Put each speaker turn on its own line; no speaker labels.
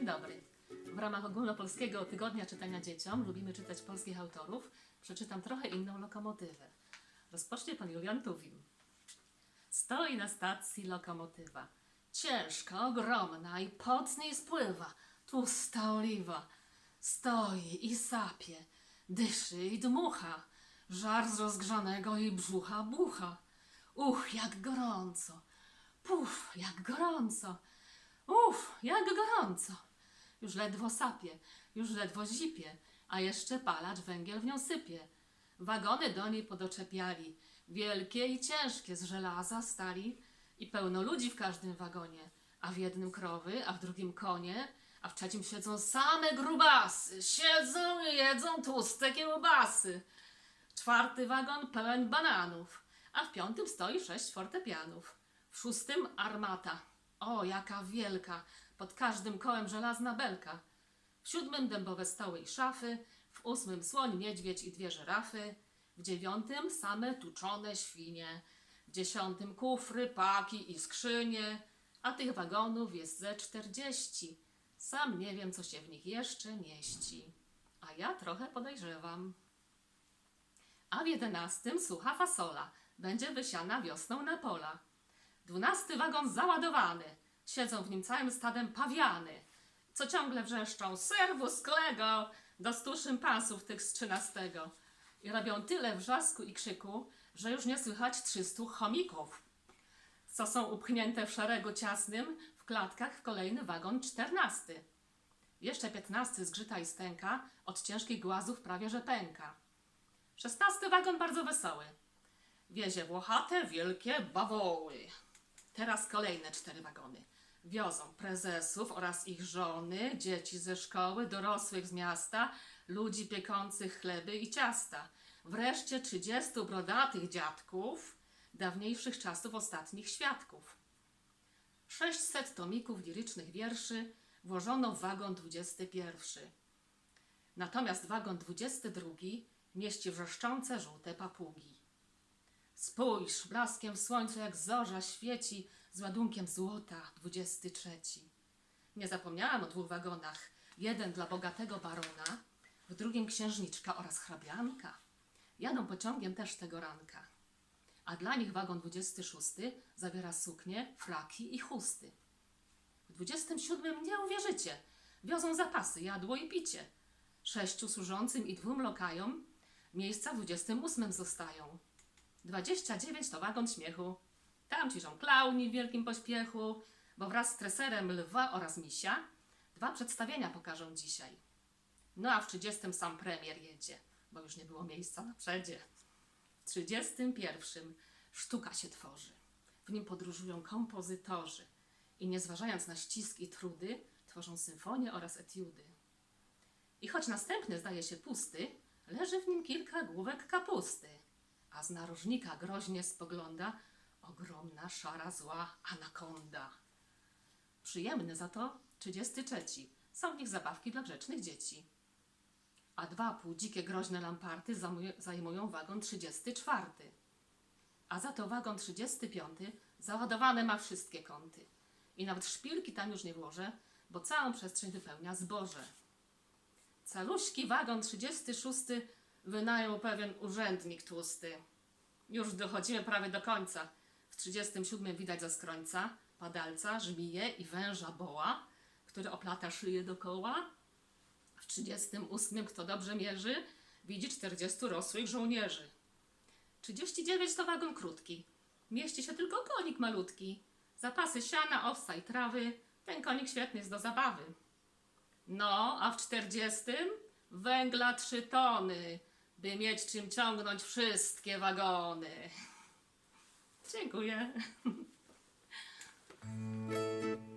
Dzień dobry. W ramach ogólnopolskiego tygodnia czytania dzieciom lubimy czytać polskich autorów. Przeczytam trochę inną lokomotywę. Rozpocznie pan Julian Tuwim. Stoi na stacji lokomotywa. Ciężka, ogromna i pot z niej spływa. Tłusta oliwa. Stoi i sapie. Dyszy i dmucha. Żar z rozgrzanego jej brzucha bucha. Uch, jak gorąco. Puf, jak gorąco. Uff, jak gorąco. Już ledwo sapie, już ledwo zipie, a jeszcze palacz węgiel w nią sypie. Wagony do niej podoczepiali, wielkie i ciężkie z żelaza stali i pełno ludzi w każdym wagonie, a w jednym krowy, a w drugim konie, a w trzecim siedzą same grubasy, siedzą i jedzą tłuste kiełbasy. Czwarty wagon pełen bananów, a w piątym stoi sześć fortepianów. W szóstym armata. O, jaka wielka! Pod każdym kołem żelazna belka. W siódmym dębowe stoły i szafy. W ósmym słoń, niedźwiedź i dwie żyrafy. W dziewiątym same tuczone świnie. W dziesiątym kufry, paki i skrzynie. A tych wagonów jest ze czterdzieści. Sam nie wiem, co się w nich jeszcze mieści. A ja trochę podejrzewam. A w jedenastym sucha fasola. Będzie wysiana wiosną na pola. Dwunasty wagon załadowany. Siedzą w nim całym stadem pawiany. Co ciągle wrzeszczą serwus kolego do stu szympansów tych z trzynastego. I robią tyle wrzasku i krzyku, że już nie słychać trzystu chomików. Co są upchnięte w szeregu ciasnym w klatkach w kolejny wagon czternasty. Jeszcze piętnasty zgrzyta i stęka, od ciężkich głazów prawie że pęka. Szesnasty wagon bardzo wesoły. Wiezie włochate, wielkie bawoły. Teraz kolejne cztery wagony. Wiozą prezesów oraz ich żony, dzieci ze szkoły, dorosłych z miasta, ludzi piekących chleby i ciasta. Wreszcie trzydziestu brodatych dziadków, dawniejszych czasów ostatnich świadków. 600 tomików lirycznych wierszy włożono w wagon 21. Natomiast wagon 22 mieści wrzeszczące żółte papugi. Spójrz, blaskiem w słońcu jak zorza świeci z ładunkiem złota, 23. Nie zapomniałam o dwóch wagonach. Jeden dla bogatego barona, w drugim księżniczka oraz hrabianka. Jadą pociągiem też tego ranka. A dla nich wagon 26 zawiera suknie, fraki i chusty. W 27 nie uwierzycie, wiozą zapasy, jadło i picie. Sześciu służącym i dwóm lokajom miejsca w 28 zostają. 29 to wagon śmiechu. Tam ciszą klauni w wielkim pośpiechu, bo wraz z treserem lwa oraz misia dwa przedstawienia pokażą dzisiaj. No a w 30 sam premier jedzie, bo już nie było miejsca na przedzie. W 31 sztuka się tworzy. W nim podróżują kompozytorzy i nie zważając na ścisk i trudy, tworzą symfonie oraz etiudy. I choć następny zdaje się pusty, leży w nim kilka główek kapusty, a z narożnika groźnie spogląda ogromna, szara, zła anakonda. Przyjemny za to 33. Są w nich zabawki dla grzecznych dzieci. A dwa półdzikie, groźne lamparty zajmują- wagon 34. A za to wagon 35 załadowane ma wszystkie kąty. I nawet szpilki tam już nie włożę, bo całą przestrzeń wypełnia zboże. Caluśki wagon 36 wynajął pewien urzędnik tłusty. Już dochodzimy prawie do końca. W 37 widać za skrońca, padalca, żmije i węża boła, który oplata szyję dokoła. W 38, kto dobrze mierzy, widzi 40 rosłych żołnierzy. 39 to wagon krótki. Mieści się tylko konik malutki. Zapasy siana, owsa i trawy. Ten konik świetny jest do zabawy. No, a w 40 węgla 3 tony, by mieć czym ciągnąć wszystkie wagony. Dziękuję.